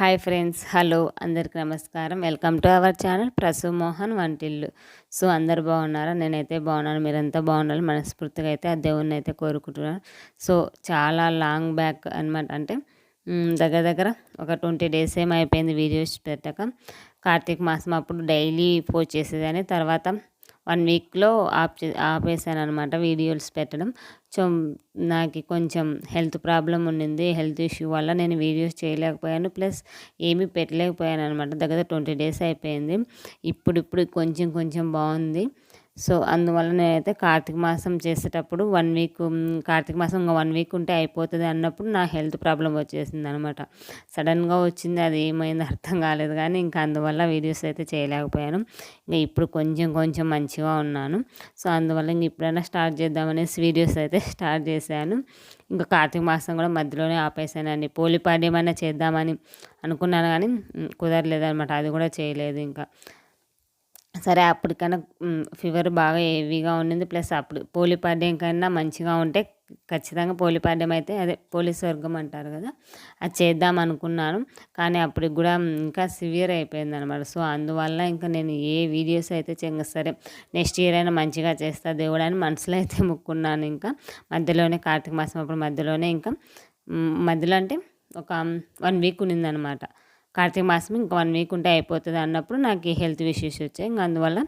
Hi friends hello అందరికి నమస్కారం. Welcome to our channel Prasu Mohan వంటిల్లు. సో అందరు బాగున్నారా? నేనైతే బాగున్నాను మీరంతా బాగున్నారు మనస్ఫూర్తిగా అయితే ఆ దేవుణ్ణి అయితే కోరుకుంటున్నాను. సో చాలా లాంగ్ బ్యాక్ అనమాట అంటే దగ్గర దగ్గర ఒక ట్వంటీ డేస్ ఏమైపోయింది అయిపోయింది వీడియోస్ పెట్టక. కార్తీక మాసం అప్పుడు డైలీ పోస్ట్ చేసేదాన్ని. తర్వాత వన్ వీక్లో ఆప్ ఆపేసాను అనమాట వీడియోస్ పెట్టడం. సో నాకు కొంచెం హెల్త్ ప్రాబ్లం ఉండింది హెల్త్ ఇష్యూ వల్ల నేను వీడియోస్ చేయలేకపోయాను. ప్లస్ ఏమీ పెట్టలేకపోయాను అనమాట దగ్గర ట్వంటీ డేస్ అయిపోయింది. ఇప్పుడిప్పుడు కొంచెం కొంచెం బాగుంది. సో అందువల్ల నేనైతే కార్తీక మాసం చేసేటప్పుడు వన్ వీక్ కార్తీక మాసం ఇంకా వన్ వీక్ ఉంటే అయిపోతుంది అన్నప్పుడు నా హెల్త్ ప్రాబ్లం వచ్చేసింది అనమాట సడన్గా వచ్చింది అది ఏమైంది అర్థం కాలేదు కానీ ఇంకా అందువల్ల వీడియోస్ అయితే చేయలేకపోయాను. ఇంకా ఇప్పుడు కొంచెం కొంచెం మంచిగా ఉన్నాను. సో అందువల్ల ఇంక ఇప్పుడైనా స్టార్ట్ చేద్దామనేసి వీడియోస్ అయితే స్టార్ట్ చేశాను. ఇంకా కార్తీక మాసం కూడా మధ్యలోనే ఆపేసానండి. పోలిపాడ్యమైనా చేద్దామని అనుకున్నాను కానీ కుదరలేదు అనమాట అది కూడా చేయలేదు ఇంకా. సరే అప్పటికన్నా ఫీవర్ బాగా హెవీగా ఉండింది ప్లస్ అప్పుడు పోలిపాడ్యం కన్నా మంచిగా ఉంటే ఖచ్చితంగా పోలిపాడ్యం అయితే అదే పోలీస్ వర్గం అంటారు కదా అది చేద్దాం అనుకున్నాను. కానీ అప్పటికి కూడా ఇంకా సివియర్ అయిపోయింది అనమాట సో అందువల్ల ఇంకా నేను ఏ వీడియోస్ అయితే చెంగ సరే నెక్స్ట్ ఇయర్ అయినా మంచిగా చేస్తా దేవుడు అని మనసులో అయితే ముక్కున్నాను ఇంకా. మధ్యలోనే కార్తీక మాసం అప్పుడు మధ్యలోనే ఇంకా మధ్యలో అంటే ఒక వన్ వీక్ ఉన్నిందనమాట కార్తీక మాసం ఇంకా వన్ వీక్ ఉంటే అయిపోతుంది అన్నప్పుడు నాకు ఈ హెల్త్ ఇష్యూస్ వచ్చాయి. ఇంకా అందువల్ల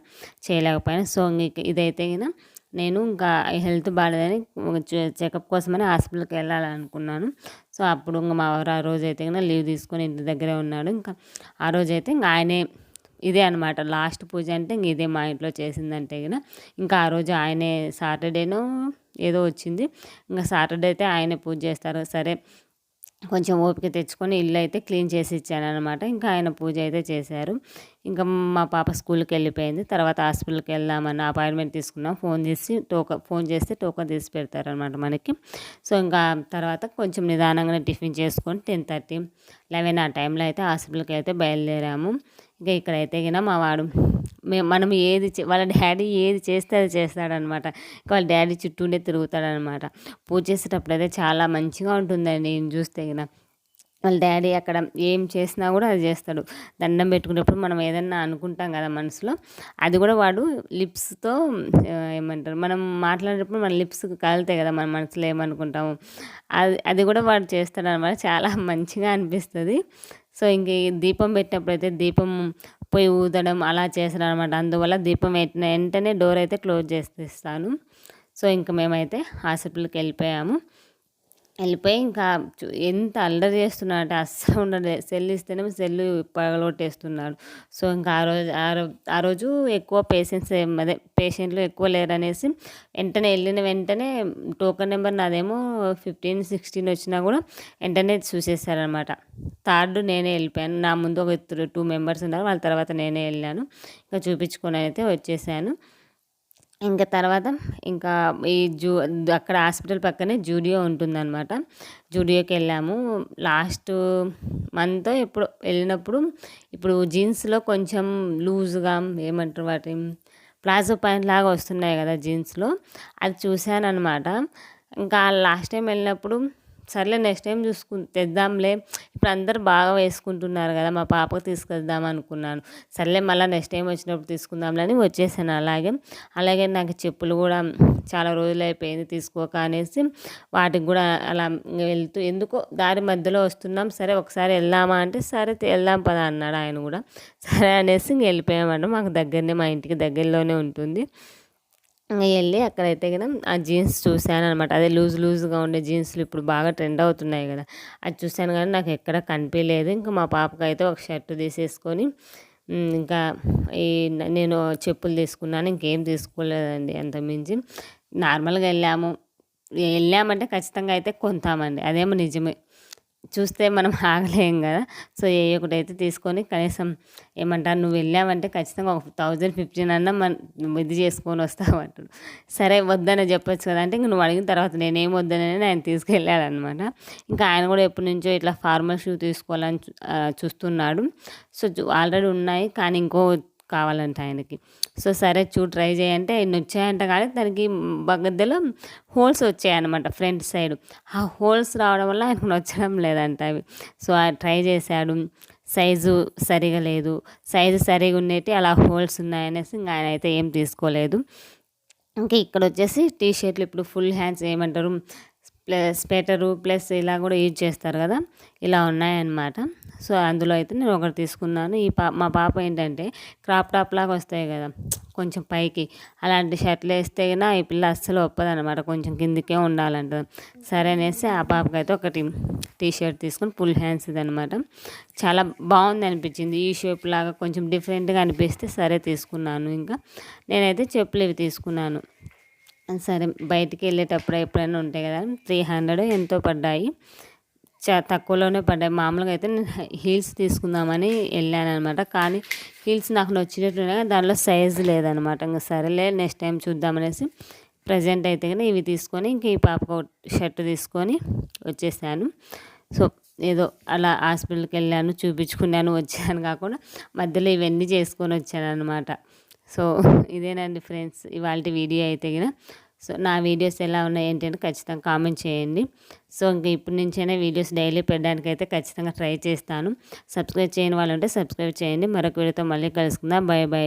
చేయలేకపోయాను. సో ఇదైతే నేను ఇంకా హెల్త్ బాగాలేదని చెకప్ కోసమని హాస్పిటల్కి వెళ్ళాలనుకున్నాను. సో అప్పుడు ఇంకా మా వారు ఆ రోజు అయితే లీవ్ తీసుకొని ఇంటి దగ్గరే ఉన్నాడు. ఇంకా ఆ రోజు అయితే ఇంకా ఆయనే ఇదే అనమాట లాస్ట్ పూజ అంటే ఇంక ఇదే మా ఇంట్లో చేసిందంటే కదా ఇంకా ఆ రోజు ఆయనే సాటర్డేనో ఏదో వచ్చింది. ఇంకా సాటర్డే అయితే ఆయనే పూజ చేస్తారు. సరే కొంచెం ఓపిక తెచ్చుకొని ఇల్లు అయితే క్లీన్ చేసి ఇచ్చాను అనమాట ఇంకా ఆయన పూజ అయితే చేశారు. ఇంకా మా పాప స్కూల్కి వెళ్ళిపోయింది తర్వాత హాస్పిటల్కి వెళ్దామని అపాయింట్మెంట్ తీసుకున్నాం. ఫోన్ చేసి టోకన్ ఫోన్ చేస్తే టోకన్ తీసి పెడతారనమాట మనకి. సో ఇంకా తర్వాత కొంచెం నిదానంగానే టిఫిన్ చేసుకొని టెన్ థర్టీ లెవెన్ ఆ టైంలో అయితే హాస్పిటల్కి అయితే బయలుదేరాము. ఇంకా ఇక్కడైతే కినా మా వాడు మనం ఏది వాళ్ళ డాడీ ఏది చేస్తే అది చేస్తాడనమాట వాళ్ళ డాడీ చుట్టూనే తిరుగుతాడనమాట పూజ చేసేటప్పుడు అయితే చాలా మంచిగా ఉంటుందండి. నేను చూస్తే కినా వాళ్ళ డాడీ అక్కడ ఏం చేసినా కూడా అది చేస్తాడు. దండం పెట్టుకునేటప్పుడు మనం ఏదన్నా అనుకుంటాం కదా మనసులో అది కూడా వాడు లిప్స్తో ఏమంటారు మనం మాట్లాడేటప్పుడు మన లిప్స్ కలుతాయి కదా మన మనసులో ఏమనుకుంటాము అది అది కూడా వాడు చేస్తాడు అనమాట చాలా మంచిగా అనిపిస్తుంది. సో ఇంక దీపం పెట్టినప్పుడు అయితే దీపం పోయి ఊదడం అలా చేస్తాడు అనమాట అందువల్ల దీపం పెట్టిన వెంటనే డోర్ అయితే క్లోజ్ చేసేస్తాను. సో ఇంక మేమైతే హాస్పిటల్కి వెళ్ళిపోయాము. వెళ్ళిపోయి ఇంకా ఎంత అల్లరి చేస్తున్నాడు అస్సలు ఉండదు సెల్ ఇస్తేనే సెల్ పగలగొట్టేస్తున్నాడు. సో ఇంకా ఆ రోజు ఆ రోజు ఎక్కువ పేషెంట్స్ అదే పేషెంట్లు ఎక్కువ లేరనేసి వెంటనే వెళ్ళిన వెంటనే టోకన్ నెంబర్ నాదేమో ఫిఫ్టీన్ సిక్స్టీన్ వచ్చినా కూడా వెంటనే చూసేసారనమాట థర్డ్ నేనే వెళ్ళిపోయాను. నా ముందు ఒక టూ మెంబర్స్ ఉన్నారు. వాళ్ళ తర్వాత నేనే వెళ్ళాను. ఇంకా చూపించుకొని అయితే వచ్చేసాను. ఇంకా తర్వాత ఇంకా ఈ జూ అక్కడ హాస్పిటల్ పక్కనే జూడియో ఉంటుందన్నమాట. జూడియోకి వెళ్ళాము. లాస్ట్ మంత్ ఎప్పుడు వెళ్ళినప్పుడు ఇప్పుడు జీన్స్లో కొంచెం లూజ్గా ఏమంటారు వాటి ప్లాజో పాయింట్ లాగా వస్తున్నాయి కదా జీన్స్లో. అది చూశాను అనమాట ఇంకా లాస్ట్ టైం వెళ్ళినప్పుడు సర్లే నెక్స్ట్ టైం చూసుకు తెద్దాంలే. ఇప్పుడు అందరు బాగా వేసుకుంటున్నారు కదా మా పాపకు తీసుకెళ్దాం అనుకున్నాను. సర్లే మళ్ళీ నెక్స్ట్ టైం వచ్చినప్పుడు తీసుకుందాంలే అని వచ్చేసాను అలాగే. అలాగే నాకు చెప్పులు కూడా చాలా రోజులు అయిపోయింది తీసుకోక అనేసి వాటికి కూడా అలా వెళ్తూ ఎందుకో దారి మధ్యలో వస్తున్నాం సరే ఒకసారి వెళ్దామా అంటే సరే వెళ్దాం పదా అన్నాడు ఆయన కూడా. సరే అనేసి ఇంక వెళ్ళిపోయామంటే మాకు దగ్గరనే మా ఇంటికి దగ్గరలోనే ఉంటుంది. వెళ్ళి అక్కడైతే కదా ఆ జీన్స్ చూశాను అనమాట అదే లూజ్ లూజ్గా ఉండే జీన్స్లు ఇప్పుడు బాగా ట్రెండ్ అవుతున్నాయి కదా అది చూశాను కానీ నాకు ఎక్కడ కనిపించలేదు ఇంకా మా పాపకి అయితే ఒక షర్ట్ తీసేసుకొని ఇంకా ఈ నేను చెప్పులు తీసుకున్నాను. ఇంకేం తీసుకోలేదండి అంత మించి. నార్మల్గా వెళ్ళాము వెళ్ళామంటే ఖచ్చితంగా అయితే కొంతామండి. అదేమో నిజమే. చూస్తే మనం ఆగలేం కదా. సో ఏ ఒకటి అయితే తీసుకొని కనీసం ఏమంటారు నువ్వు వెళ్ళావంటే ఖచ్చితంగా ఒక థౌజండ్ ఫిఫ్టీన్ అన్న మన ఇది చేసుకొని వస్తావు అంటాడు. సరే వద్దనే చెప్పొచ్చు కదా. అంటే ఇంక నువ్వు అడిగిన తర్వాత నేనేం వద్దనని ఆయన తీసుకెళ్ళాడనమాట. ఇంకా ఆయన కూడా ఎప్పటి నుంచో ఇట్లా ఫార్మల్ షూ తీసుకోవాలని చూస్తున్నాడు. సో ఆల్రెడీ ఉన్నాయి. కానీ ఇంకో కావాలంట ఆయనకి. సో సరే చూ ట్రై చేయంటే ఆయన వచ్చాయంట కానీ దానికి మధ్యలో హోల్స్ వచ్చాయన్నమాట ఫ్రంట్ సైడ్. ఆ హోల్స్ రావడం వల్ల ఆయనకు నచ్చడం లేదంట అవి. సో ట్రై చేశాడు. సైజు సరిగా లేదు. సైజు సరిగా ఉండేటి అలా హోల్స్ ఉన్నాయనేసి ఇంకా ఆయన అయితే ఏం తీసుకోలేదు. ఇంకా ఇక్కడ వచ్చేసి టీ షర్ట్లు ఇప్పుడు ఫుల్ హ్యాండ్స్ ఏమంటారు? ప్లస్ స్వెటరు ప్లస్ ఇలా కూడా యూజ్ చేస్తారు కదా. ఇలా ఉన్నాయన్నమాట. సో అందులో అయితే నేను ఒకటి తీసుకున్నాను. ఈ పా మా పాప ఏంటంటే క్రాప్ టాప్ లాగా వస్తాయి కదా. కొంచెం పైకి. అలాంటి షర్ట్లు వేస్తే ఈ పిల్ల అస్సలు ఒప్పదనమాట కొంచెం కిందికే ఉండాలంట సరే అనేసి ఆ పాపకి అయితే ఒకటి టీ షర్ట్ తీసుకుని ఫుల్ హ్యాండ్స్ అనమాట చాలా బాగుంది అనిపించింది. ఈ షేప్ లాగా కొంచెం డిఫరెంట్గా అనిపిస్తే సరే తీసుకున్నాను ఇంకా. నేనైతే చెప్పులు ఇవి తీసుకున్నాను. సరే బయటికి వెళ్ళేటప్పుడు ఎప్పుడైనా ఉంటాయి కదా త్రీ హండ్రెడ్ ఎంతో పడ్డాయి. చా తక్కువలోనే పడ్డాయి. మామూలుగా అయితే నేను హీల్స్ తీసుకుందామని వెళ్ళాను అనమాట కానీ హీల్స్ నాకు నచ్చినట్టున్నాయి దానిలో సైజ్ లేదనమాట. ఇంకా సరేలే నెక్స్ట్ టైం చూద్దామనేసి ప్రజెంట్ అయితే కానీ ఇవి తీసుకొని ఇంక ఈ పాపకు షర్ట్ తీసుకొని వచ్చేసాను. సో ఏదో అలా హాస్పిటల్కి వెళ్ళాను చూపించుకున్నాను వచ్చాను కాకుండా మధ్యలో ఇవన్నీ చేసుకొని వచ్చాను అనమాట సో ఇదేనండి ఫ్రెండ్స్ ఇవాళ వీడియో అయితే కదా సో నా వీడియోస్ ఎలా ఉన్నాయి ఏంటంటే ఖచ్చితంగా కామెంట్ చేయండి. సో ఇంక ఇప్పటి నుంచైనా వీడియోస్ డైలీ పెట్టడానికి అయితే ఖచ్చితంగా ట్రై చేస్తాను. సబ్స్క్రైబ్ చేయని వాళ్ళు ఉంటే సబ్స్క్రైబ్ చేయండి. మరొక వీడియోతో మళ్ళీ కలుసుకుందాం. Bye bye